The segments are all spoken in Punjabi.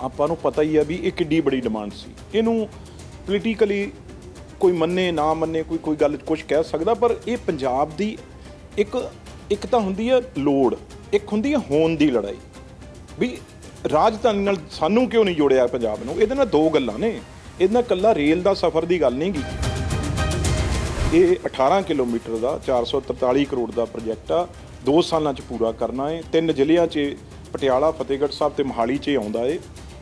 ਆਪਾਂ ਨੂੰ ਪਤਾ ਹੀ ਆ ਵੀ ਇਹ ਕਿੱਡੀ ਬੜੀ ਡਿਮਾਂਡ ਸੀ। ਇਹਨੂੰ ਪੋਲੀਟੀਕਲੀ ਕੋਈ ਮੰਨੇ, ਨਾ ਮੰਨੇ, ਕੋਈ ਕੋਈ ਗੱਲ ਕੁਝ ਕਹਿ ਸਕਦਾ, ਪਰ ਇਹ ਪੰਜਾਬ ਦੀ ਇੱਕ ਇੱਕ ਤਾਂ ਹੁੰਦੀ ਹੈ ਲੋੜ, ਇੱਕ ਹੁੰਦੀ ਹੈ ਹੋਣ ਦੀ ਲੜਾਈ। ਵੀ ਰਾਜਧਾਨੀ ਨਾਲ ਸਾਨੂੰ ਕਿਉਂ ਨਹੀਂ ਜੋੜਿਆ ਪੰਜਾਬ ਨੂੰ? ਇਹਦੇ ਨਾਲ ਦੋ ਗੱਲਾਂ ਨੇ। ਇਹਦੇ ਨਾਲ ਕੱਲਾ ਰੇਲ ਦਾ ਸਫ਼ਰ ਦੀ ਗੱਲ ਨਹੀਂ ਗੀ। ਇਹ 18 ਕਿਲੋਮੀਟਰ ਦਾ 443 ਕਰੋੜ ਦਾ ਪ੍ਰੋਜੈਕਟ ਆ। 2 ਸਾਲਾਂ ਚ ਪੂਰਾ ਕਰਨਾ ਹੈ ਤਿੰਨ ਜ਼ਿਲ੍ਹਿਆਂ 'ਚ ਪਟਿਆਲਾ, ਫਤਿਹਗੜ੍ਹ ਸਾਹਿਬ ਤੇ ਮੋਹਾਲੀ 'ਚ ਆਉਂਦਾ ਏ।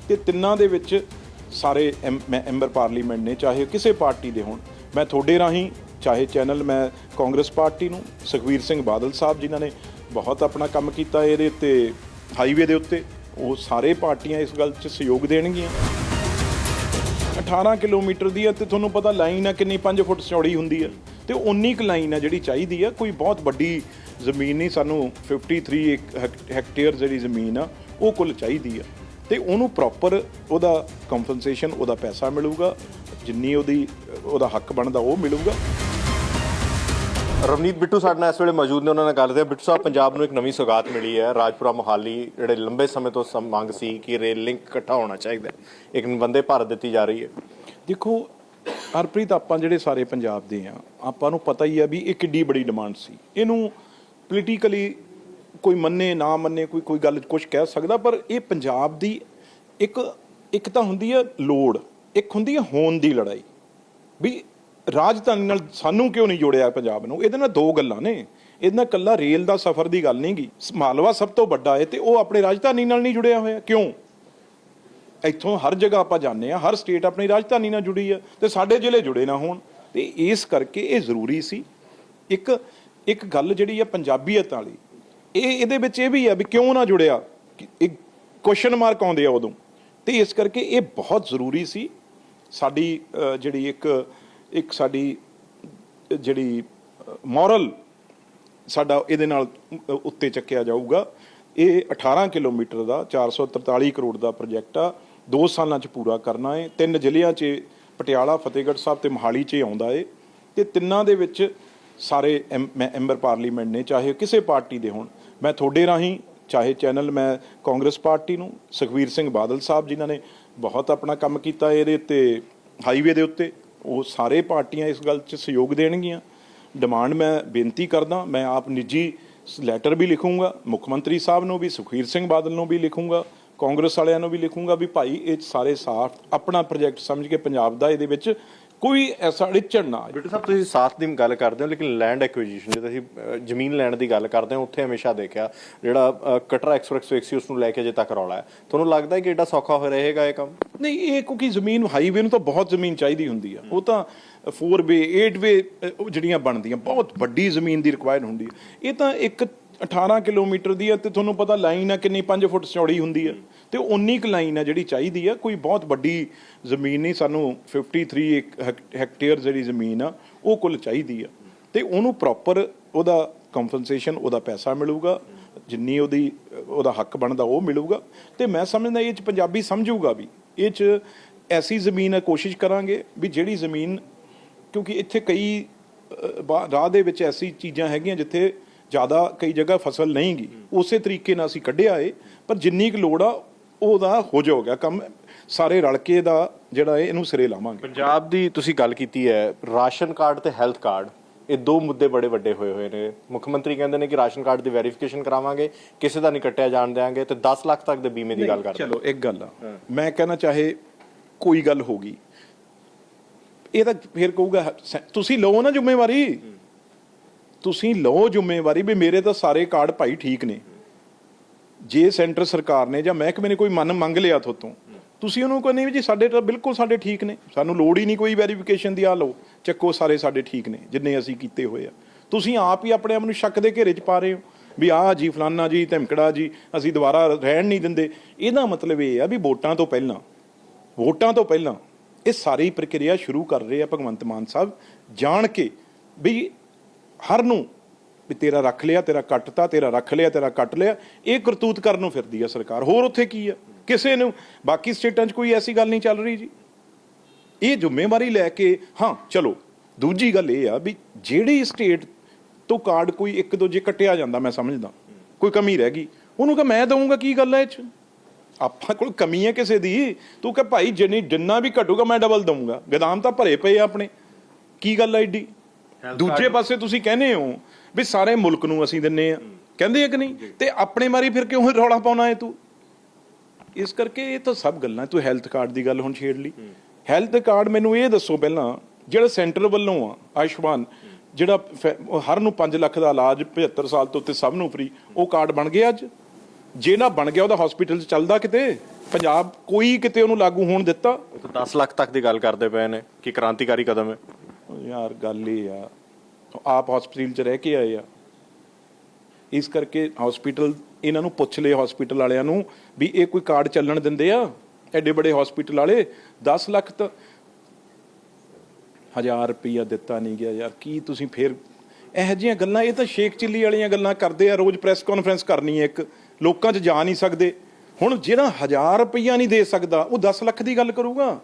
ਤੇ ਤਿੰਨਾਂ ਦੇ ਵਿੱਚ ਸਾਰੇ ਐਮ- ਮੈਂ ਮੈਂਬਰ ਪਾਰਲੀਮੈਂਟ ਨੇ, ਚਾਹੇ ਕਿਸੇ ਪਾਰਟੀ ਦੇ ਹੋਣ। ਮੈਂ ਤੁਹਾਡੇ ਰਾਹੀਂ, ਚਾਹੇ ਚੈਨਲ ਮੈਂ ਕਾਂਗਰਸ ਪਾਰਟੀ ਨੂੰ, ਸੁਖਵੀਰ ਸਿੰਘ ਬਾਦਲ ਸਾਹਿਬ ਜਿਨ੍ਹਾਂ ਨੇ ਬਹੁਤ ਆਪਣਾ ਕੰਮ ਕੀਤਾ ਇਹਦੇ ਉੱਤੇ, ਹਾਈਵੇ ਦੇ ਉੱਤੇ, ਉਹ ਸਾਰੇ ਪਾਰਟੀਆਂ ਇਸ ਗੱਲ 'ਚ ਸਹਿਯੋਗ ਦੇਣਗੀਆਂ। 18 ਕਿਲੋਮੀਟਰ ਦੀ ਹੈ ਤੇ ਤੁਹਾਨੂੰ ਪਤਾ ਲਾਈਨ ਆ ਕਿੰਨੀ 5 ਫੁੱਟ ਚੌੜੀ ਹੁੰਦੀ ਹੈ। ਤੇ ਉਨੀ ਕੁ ਲਾਈਨ ਆ ਜਿਹੜੀ ਚਾਹੀਦੀ ਆ ਕੋਈ ਬਹੁਤ ਵੱਡੀ ਜ਼ਮੀਨ ਨਹੀਂ, ਸਾਨੂੰ 53 ਇੱਕ ਹੈਕ- ਹੈਕਟੇਅਰ ਜਿਹੜੀ ਜ਼ਮੀਨ ਆ, ਉਹ ਕੁੱਲ ਚਾਹੀਦੀ ਆ ਤੇ ਉਹਨੂੰ ਪ੍ਰੋਪਰ ਉਹਦਾ ਕੰਪਨਸੇਸ਼ਨ ਉਹਦਾ ਪੈਸਾ ਮਿਲੂਗਾ ਜਿੰਨੀ ਉਹਦੀ ਉਹਦਾ ਹੱਕ ਬਣਦਾ ਉਹ ਮਿਲੂਗਾ। ਰਵਨੀਤ ਬਿੱਟੂ ਸਾਡੇ ਨਾਲ ਇਸ ਵੇਲੇ ਮੌਜੂਦ ਨੇ ਉਹਨਾਂ ਨਾਲ ਗੱਲ ਕਰਦੇ ਬਿੱਟੂ ਸਾਹਿਬ ਪੰਜਾਬ ਨੂੰ ਇੱਕ ਨਵੀਂ ਸੌਗਾਤ ਮਿਲੀ ਹੈ। ਰਾਜਪੁਰਾ ਮੋਹਾਲੀ ਜਿਹੜੇ ਲੰਬੇ ਸਮੇਂ ਤੋਂ ਮੰਗ ਸੀ ਕਿ ਰੇਲ ਲਿੰਕ ਇਕੱਠਾ ਹੋਣਾ ਚਾਹੀਦਾ ਇੱਕ ਵੰਦੇ ਭਾਰਤ ਦਿੱਤੀ ਜਾ ਰਹੀ ਹੈ। ਦੇਖੋ ਹਰਪ੍ਰੀਤ ਆਪਾਂ ਜਿਹੜੇ ਸਾਰੇ ਪੰਜਾਬ ਦੇ ਆ ਆਪਾਂ ਨੂੰ ਪਤਾ ਹੀ ਆ ਵੀ ਇਹ ਕਿੱਡੀ ਬੜੀ ਡਿਮਾਂਡ ਸੀ। ਇਹਨੂੰ ਪੋਲੀਟੀਕਲੀ ਕੋਈ ਮੰਨੇ, ਨਾ ਮੰਨੇ, ਕੋਈ ਕੋਈ ਗੱਲ ਕੁਝ ਕਹਿ ਸਕਦਾ, ਪਰ ਇਹ ਪੰਜਾਬ ਦੀ ਇੱਕ ਇੱਕ ਤਾਂ ਹੁੰਦੀ ਹੈ ਲੋੜ, ਇੱਕ ਹੁੰਦੀ ਹੈ ਹੋਣ ਦੀ ਲੜਾਈ। ਵੀ ਰਾਜਧਾਨੀ ਨਾਲ ਸਾਨੂੰ ਕਿਉਂ ਨਹੀਂ ਜੋੜਿਆ ਪੰਜਾਬ ਨੂੰ? ਇਹਦੇ ਨਾਲ ਦੋ ਗੱਲਾਂ ਨੇ। ਇਹਦੇ ਨਾਲ ਕੱਲਾ ਰੇਲ ਦਾ ਸਫ਼ਰ ਦੀ ਗੱਲ ਨਹੀਂ ਗੀ ਮਾਲਵਾ ਸਭ ਤੋਂ ਵੱਡਾ ਹੈ ਤੇ ਉਹ ਆਪਣੇ ਰਾਜਧਾਨੀ ਨਾਲ ਨਹੀਂ ਜੁੜਿਆ ਹੋਇਆ। ਕਿਉਂ? ਇੱਥੋਂ ਹਰ ਜਗ੍ਹਾ ਆਪਾਂ ਜਾਂਦੇ ਆ ਹਰ ਸਟੇਟ ਆਪਣੀ ਰਾਜਧਾਨੀ ਨਾਲ ਜੁੜੀ ਹੈ ਤੇ ਸਾਡੇ ਜ਼ਿਲ੍ਹੇ ਜੁੜੇ ਨਾ ਹੋਣ। ਤੇ ਇਸ ਕਰਕੇ ਇਹ ਜ਼ਰੂਰੀ ਸੀ। ਇੱਕ ਇੱਕ ਗੱਲ ਜਿਹੜੀ ਹੈ ਪੰਜਾਬੀਅਤ ਵਾਲੀ ਇਹ ਇਹਦੇ ਵਿੱਚ ਇਹ ਵੀ ਆ ਵੀ ਕਿਉਂ ਨਾ ਜੁੜਿਆ? ਕਿ ਇੱਕ ਕੁਐਸਚਨ ਮਾਰਕ ਆਉਂਦੇ ਆ ਉਦੋਂ। ਤੇ ਇਸ ਕਰਕੇ ਇਹ ਬਹੁਤ ਜ਼ਰੂਰੀ ਸੀ। ਸਾਡੀ ਜਿਹੜੀ ਇੱਕ ਇੱਕ ਸਾਡੀ ਜਿਹੜੀ ਮੋਰਲ ਸਾਡਾ ਇਹਦੇ ਨਾਲ ਉੱਤੇ ਚੱਕਿਆ ਜਾਊਗਾ। ਇਹ 18 ਕਿਲੋਮੀਟਰ ਦਾ 443 ਕਰੋੜ ਦਾ ਪ੍ਰੋਜੈਕਟ ਆ। 2 ਸਾਲਾਂ ਚ ਪੂਰਾ ਕਰਨਾ ਹੈ ਤਿੰਨ ਜ਼ਿਲ੍ਹਿਆਂ 'ਚ ਪਟਿਆਲਾ, ਫਤਿਹਗੜ੍ਹ ਸਾਹਿਬ ਤੇ ਮੋਹਾਲੀ 'ਚ ਆਉਂਦਾ ਏ। ਤੇ ਤਿੰਨਾਂ ਦੇ ਵਿੱਚ ਸਾਰੇ ਐਮ- ਮੈਂ ਮੈਂਬਰ ਪਾਰਲੀਮੈਂਟ ਨੇ, ਚਾਹੇ ਕਿਸੇ ਪਾਰਟੀ ਦੇ ਹੋਣ। ਮੈਂ ਤੁਹਾਡੇ ਰਾਹੀਂ, ਚਾਹੇ ਚੈਨਲ ਮੈਂ ਕਾਂਗਰਸ ਪਾਰਟੀ ਨੂੰ, ਸੁਖਵੀਰ ਸਿੰਘ ਬਾਦਲ ਸਾਹਿਬ ਜਿਨ੍ਹਾਂ ਨੇ ਬਹੁਤ ਆਪਣਾ ਕੰਮ ਕੀਤਾ ਇਹਦੇ ਉੱਤੇ, ਹਾਈਵੇ ਦੇ ਉੱਤੇ, ਉਹ ਸਾਰੇ ਪਾਰਟੀਆਂ ਇਸ ਗੱਲ 'ਚ ਸਹਿਯੋਗ ਦੇਣਗੀਆਂ। ਡਿਮਾਂਡ ਮੈਂ ਬੇਨਤੀ ਕਰਦਾ, ਮੈਂ ਆਪ ਨਿੱਜੀ ਲੈਟਰ ਵੀ ਲਿਖੂੰਗਾ, ਮੁੱਖ ਮੰਤਰੀ ਸਾਹਿਬ ਨੂੰ ਵੀ, ਸੁਖਵੀਰ ਸਿੰਘ ਬਾਦਲ ਨੂੰ ਵੀ ਲਿਖੂੰਗਾ, ਕਾਂਗਰਸ ਵਾਲਿਆਂ ਨੂੰ ਵੀ ਲਿਖੂੰਗਾ ਵੀ ਭਾਈ ਇਹ ਸਾਰੇ ਸਾਫ਼ ਆਪਣਾ ਪ੍ਰੋਜੈਕਟ ਸਮਝ ਕੇ ਪੰਜਾਬ ਦਾ ਇਹਦੇ ਵਿੱਚ ਕੋਈ ਐਸਾ ਅੜਿੱਚਣ ਨਾ ਆਏ। ਬਿੱਟੂ ਸਾਹਿਬ ਤੁਸੀਂ ਸਾਥ ਦੀ ਗੱਲ ਕਰਦੇ ਹੋ ਲੇਕਿਨ ਲੈਂਡ ਐਕੁਜੀਸ਼ਨ ਜੇ ਤੁਸੀਂ ਅ, ਜ਼ਮੀਨ ਲੈਣ ਦੀ ਗੱਲ ਕਰਦੇ ਹੋ ਉੱਥੇ ਹਮੇਸ਼ਾ ਦੇਖਿਆ ਜਿਹੜਾ ਅ, ਕਟਰਾ ਐਕਸਪ੍ਰੈਸ ਸੀ ਉਸ ਨੂੰ ਲੈ ਕੇ ਅਜੇ ਤੱਕ ਰੌਲਾ ਹੈ। ਤੁਹਾਨੂੰ ਲੱਗਦਾ ਹੈ ਕਿ ਏਡਾ ਸੌਖਾ ਹੋ ਰਹੇਗਾ ਇਹ ਕੰਮ? ਨਹੀਂ ਇਹ ਕਿਉਂਕਿ ਜ਼ਮੀਨ ਹਾਈਵੇ ਨੂੰ ਤਾਂ ਬਹੁਤ ਜ਼ਮੀਨ ਚਾਹੀਦੀ ਹੁੰਦੀ ਆ। ਉਹ ਤਾਂ 4ਵੇ 8ਵੇ ਜਿਹੜੀਆਂ ਬਣਦੀਆਂ ਬਹੁਤ ਵੱਡੀ ਜ਼ਮੀਨ ਦੀ ਰਿਕੁਆਇਰਡ ਹੁੰਦੀ ਹੈ ਇਹ ਤਾਂ ਇੱਕ 18 ਕਿਲੋਮੀਟਰ ਦੀ ਹੈ ਤੇ ਤੁਹਾਨੂੰ ਪਤਾ ਲਾਈਨ ਆ ਕਿੰਨੀ 5 ਫੁੱਟ ਚੌੜੀ ਹੁੰਦੀ ਹੈ। ਤੇ ਉਨੀ ਕੁ ਲਾਈਨ ਆ ਜਿਹੜੀ ਚਾਹੀਦੀ ਆ ਕੋਈ ਬਹੁਤ ਵੱਡੀ ਜ਼ਮੀਨ ਨਹੀਂ ਸਾਨੂੰ 53 ਇੱਕ ਹੈਕ- ਹੈਕਟੇਅਰ ਜਿਹੜੀ ਜ਼ਮੀਨ ਆ ਉਹ ਕੁੱਲ ਚਾਹੀਦੀ ਆ ਤੇ ਉਹਨੂੰ ਪ੍ਰੋਪਰ ਉਹਦਾ ਕੰਪਨਸੇਸ਼ਨ ਉਹਦਾ ਪੈਸਾ ਮਿਲੂਗਾ। ਜਿੰਨੀ ਉਹਦੀ ਉਹਦਾ ਹੱਕ ਬਣਦਾ ਉਹ ਮਿਲੂਗਾ। ਤੇ ਮੈਂ ਸਮਝਦਾ ਇਹ ਚ ਪੰਜਾਬੀ ਸਮਝੂਗਾ ਵੀ। ਇਹ ਚ ਐਸੀ ਜ਼ਮੀਨ ਹੈ ਕੋਸ਼ਿਸ਼ ਕਰਾਂਗੇ ਵੀ ਜਿਹੜੀ ਜ਼ਮੀਨ ਕਿਉਂਕਿ ਇੱਥੇ ਕਈ ਅ, ਰਾਹ ਦੇ ਵਿੱਚ ਐਸੀ ਚੀਜ਼ਾਂ ਹੈਗੀਆਂ ਜਿੱਥੇ ਜ਼ਿਆਦਾ ਕਈ ਜਗ੍ਹਾ ਫਸਲ ਨਹੀਂ ਗੀ। ਉਸੇ ਤਰੀਕੇ ਨਾਲ ਅਸੀਂ ਕੱਢਿਆ ਏ ਪਰ ਜਿੰਨੀ ਕੁ ਲੋੜ ਆ ਉਹਦਾ ਹੋ ਜਾਊਗਾ ਕੰਮ। ਸਾਰੇ ਰਲ ਕੇ ਦਾ ਜਿਹੜਾ ਹੈ ਇਹਨੂੰ ਸਿਰੇ ਲਾਵਾਂਗੇ। ਪੰਜਾਬ ਦੀ ਤੁਸੀਂ ਗੱਲ ਕੀਤੀ ਹੈ ਰਾਸ਼ਨ ਕਾਰਡ ਤੇ ਹੈਲਥ ਕਾਰਡ ਇਹ ਦੋ ਮੁੱਦੇ ਬੜੇ ਵੱਡੇ ਹੋਏ ਹੋਏ ਨੇ। ਮੁੱਖ ਮੰਤਰੀ ਕਹਿੰਦੇ ਨੇ ਕਿ ਰਾਸ਼ਨ ਕਾਰਡ ਦੀ ਵੈਰੀਫਿਕੇਸ਼ਨ ਕਰਾਵਾਂਗੇ ਕਿਸੇ ਦਾ ਨਹੀਂ ਕੱਟਿਆ ਜਾਣ ਦੇਵਾਂਗੇ ਤੇ 10 ਲੱਖ ਤੱਕ ਦੇ ਬੀਮੇ ਦੀ ਗੱਲ ਕਰਦੇ ਚਲੋ ਇੱਕ ਗੱਲ ਆ। ਮੈਂ ਕਹਿਣਾ ਚਾਹੇ ਕੋਈ ਗੱਲ ਹੋ ਗਈ। ਇਹ ਤਾਂ ਫਿਰ ਕਹੂਗਾ ਤੁਸੀਂ ਲਓ ਨਾ ਜ਼ਿੰਮੇਵਾਰੀ। ਤੁਸੀਂ ਲਓ ਜ਼ਿੰਮੇਵਾਰੀ ਵੀ ਮੇਰੇ ਤਾਂ ਸਾਰੇ ਕਾਰਡ ਭਾਈ ਠੀਕ ਨੇ। ਜੇ ਸੈਂਟਰ ਸਰਕਾਰ ਨੇ ਜਾਂ ਮਹਿਕਮੇ ਨੇ ਕੋਈ ਮਨ ਮੰਗ ਲਿਆ ਥੋਤੋਂ ਤੁਸੀਂ ਉਹਨੂੰ ਕਹਿੰਦੇ ਵੀ ਜੀ ਸਾਡੇ ਤਾਂ ਬਿਲਕੁਲ ਸਾਡੇ ਠੀਕ ਨੇ। ਸਾਨੂੰ ਲੋੜ ਹੀ ਨਹੀਂ ਕੋਈ ਵੈਰੀਫਿਕੇਸ਼ਨ ਦੀ, ਆ ਲਓ, ਚੱਕੋ ਸਾਰੇ ਸਾਡੇ ਠੀਕ ਨੇ, ਜਿੰਨੇ ਅਸੀਂ ਕੀਤੇ ਹੋਏ ਆ। ਤੁਸੀਂ ਆਪ ਹੀ ਆਪਣੇ ਆਪ ਨੂੰ ਸ਼ੱਕ ਦੇ ਘੇਰੇ 'ਚ ਪਾ ਰਹੇ ਹੋ ਵੀ ਆਹ ਜੀ, ਫਲਾਨਾ ਜੀ, ਧਮਕੜਾ ਜੀ, ਅਸੀਂ ਦੁਬਾਰਾ ਰਹਿਣ ਨਹੀਂ ਦਿੰਦੇ। ਇਹਦਾ ਮਤਲਬ ਇਹ ਆ ਵੀ ਵੋਟਾਂ ਤੋਂ ਪਹਿਲਾਂ, ਵੋਟਾਂ ਤੋਂ ਪਹਿਲਾਂ ਇਹ ਸਾਰੀ ਪ੍ਰਕਿਰਿਆ ਸ਼ੁਰੂ ਕਰ ਰਹੇ ਆ ਭਗਵੰਤ ਮਾਨ ਸਾਹਿਬ। ਜਾਣ ਕੇ ਵੀ ਹਰ ਨੂੰ ਵੀ ਤੇਰਾ ਰੱਖ ਲਿਆ, ਤੇਰਾ ਕੱਟਤਾ ਤੇਰਾ ਰੱਖ ਲਿਆ, ਤੇਰਾ ਕੱਟ ਲਿਆ। ਇਹ ਕਰਤੂਤ ਕਰਨ ਨੂੰ ਫਿਰਦੀ ਆ ਸਰਕਾਰ। ਹੋਰ ਉੱਥੇ ਕੀ ਆ? ਕਿਸੇ ਨੂੰ, ਬਾਕੀ ਸਟੇਟਾਂ 'ਚ ਕੋਈ ਐਸੀ ਗੱਲ ਨਹੀਂ ਚੱਲ ਰਹੀ ਜੀ। ਇਹ ਜ਼ਿੰਮੇਵਾਰੀ ਲੈ ਕੇ, ਹਾਂ, ਚਲੋ, ਦੂਜੀ ਗੱਲ ਇਹ ਆ ਵੀ ਜਿਹੜੀ ਸਟੇਟ ਤੋਂ ਕਾਰਡ ਕੋਈ ਇੱਕ ਦੂਜੇ ਕੱਟਿਆ ਜਾਂਦਾ, ਮੈਂ ਸਮਝਦਾ। ਕੋਈ ਕਮੀ ਰਹਿ ਗਈ। ਉਹਨੂੰ ਕਿ ਮੈਂ ਦਊਂਗਾ ਕੀ ਗੱਲ ਹੈ ਇਹ 'ਚ? ਆਪਾਂ ਕੋਲ ਕਮੀ ਹੈ ਕਿਸੇ ਦੀ। ਤੂੰ ਕਹ, ਭਾਈ, ਜਿੰਨੀ ਜਿੰਨਾ ਵੀ ਘਟੂਗਾ, ਮੈਂ ਡਬਲ ਦਊਂਗਾ। ਗਦਾਮ ਤਾਂ ਭਰੇ ਪਏ ਆ ਆਪਣੇ। ਕੀ ਗੱਲ ਆ ਏਡੀ? ਦੂਜੇ ਪਾਸੇ ਤੁਸੀਂ ਕਹਿੰਦੇ ਹੋ ਵੀ ਸਾਰੇ ਮੁਲਕ ਨੂੰ ਅਸੀਂ ਦਿੰਨੇ ਆ। ਕਹਿੰਦੇ ਆ ਕਿ ਨਹੀਂ? ਤੇ ਆਪਣੇ ਮਾਰੀ ਫਿਰ ਕਿਉਂ ਰੌਲਾ ਪਾਉਣਾ ਹੈ ਤੂੰ? ਇਸ ਕਰਕੇ ਇਹ ਤਾਂ ਸਭ ਗੱਲਾਂ ਤੂੰ ਹੈਲਥ ਕਾਰਡ ਦੀ ਗੱਲ ਹੁਣ ਛੇੜ ਲਈ। ਹੈਲਥ ਕਾਰਡ ਮੈਨੂੰ ਇਹ ਦੱਸੋ ਪਹਿਲਾਂ ਜਿਹੜਾ ਸੈਂਟਰ ਵੱਲੋਂ ਆ ਆਯੁਸ਼ਮਾਨ ਜਿਹੜਾ ਹਰ ਨੂੰ 5 ਲੱਖ ਦਾ ਇਲਾਜ 75 ਸਾਲ ਤੋਂ ਉੱਤੇ ਸਭ ਨੂੰ ਫ੍ਰੀ ਉਹ ਕਾਰਡ ਬਣ ਗਿਆ ਅੱਜ? ਜੇ ਨਾ ਬਣ ਗਿਆ ਉਹਦਾ ਹਸਪੀਟਲ 'ਚ ਚੱਲਦਾ ਕਿਤੇ? ਪੰਜਾਬ ਕੋਈ ਕਿਤੇ ਉਹਨੂੰ ਲਾਗੂ ਹੋਣ ਦਿੱਤਾ? ਉਹ ਤਾਂ 10 ਲੱਖ ਤੱਕ ਦੀ ਗੱਲ ਕਰਦੇ ਪਏ ਨੇ ਕਿ ਕ੍ਰਾਂਤੀਕਾਰੀ ਕਦਮ ਹੈ ਯਾਰ ਗੱਲ ਇਹ ਆ, ਆਪ ਹਸਪੀਟਲ 'ਚ ਰਹਿ ਕੇ ਆਏ ਆ। ਇਸ ਕਰਕੇ ਹਸਪੀਟਲ ਇਹਨਾਂ ਨੂੰ ਪੁੱਛ ਲਏ ਹਸਪੀਟਲ ਵਾਲਿਆਂ ਨੂੰ ਵੀ ਇਹ ਕੋਈ ਕਾਰਡ ਚੱਲਣ ਦਿੰਦੇ ਆ? ਐਡੇ ਬੜੇ ਹਸਪੀਟਲ ਵਾਲੇ 10 ਲੱਖ ਤਾਂ ਹਜ਼ਾਰ ਰੁਪਈਆ ਦਿੱਤਾ ਨਹੀਂ ਗਿਆ ਯਾਰ, ਕੀ ਤੁਸੀਂ ਫੇਰ ਇਹੋ ਜਿਹੀਆਂ ਗੱਲਾਂ, ਇਹ ਤਾਂ ਸ਼ੇਖ ਚਿੱਲੀ ਵਾਲੀਆਂ ਗੱਲਾਂ ਕਰਦੇ ਆ, ਰੋਜ਼ ਪ੍ਰੈਸ ਕਾਨਫਰੰਸ ਕਰਨੀ ਹੈ ਇੱਕ, ਲੋਕਾਂ 'ਚ ਜਾ ਨਹੀਂ ਸਕਦੇ। ਹੁਣ ਜਿਹੜਾ ਹਜ਼ਾਰ ਰੁਪਈਆ ਨਹੀਂ ਦੇ ਸਕਦਾ, ਉਹ 10 ਲੱਖ ਦੀ ਗੱਲ ਕਰੂਗਾ।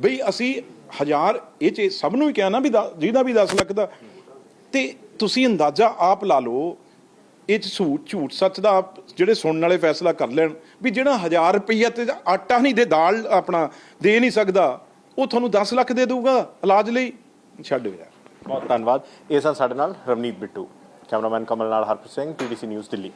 ਬਈ ਅਸੀਂ ਹਜ਼ਾਰ, ਇਹ ਚ ਸਭ ਨੂੰ ਹੀ ਕਿਹਾ ਨਾ ਵੀ ਦਸ- ਜਿਹਦਾ ਵੀ 10 ਲੱਖ ਦਾ। ਤੇ ਤੁਸੀਂ ਅੰਦਾਜ਼ਾ ਆਪ ਲਾ ਲਓ, ਇਹ ਚ ਝੂਠ ਝੂਠ ਸੱਚ ਦਾ ਆਪ ਜਿਹੜੇ ਸੁਣਨ ਵਾਲੇ ਫੈਸਲਾ ਕਰ ਲੈਣ ਵੀ ਜਿਹੜਾ 1000 ਰੁਪਈਆ ਤੇ ਆਟਾ ਨਹੀਂ ਦੇ ਦਾਲ ਆਪਣਾ ਦੇ ਨਹੀਂ ਸਕਦਾ, ਉਹ ਤੁਹਾਨੂੰ 10 ਲੱਖ ਦੇ ਦਊਗਾ ਇਲਾਜ ਲਈ। ਛੱਡ ਯਾਰ। ਬਹੁਤ ਧੰਨਵਾਦ। ਇਹ ਸਨ ਸਾਡੇ ਨਾਲ ਰਵਨੀਤ ਬਿੱਟੂ, ਕੈਮਰਾਮੈਨ ਕਮਲ ਨਾਲ ਹਰਪ੍ਰੀਤ ਸਿੰਘ ਪੀਡੀਸੀ ਨਿਊਜ਼ ਦਿੱਲੀ।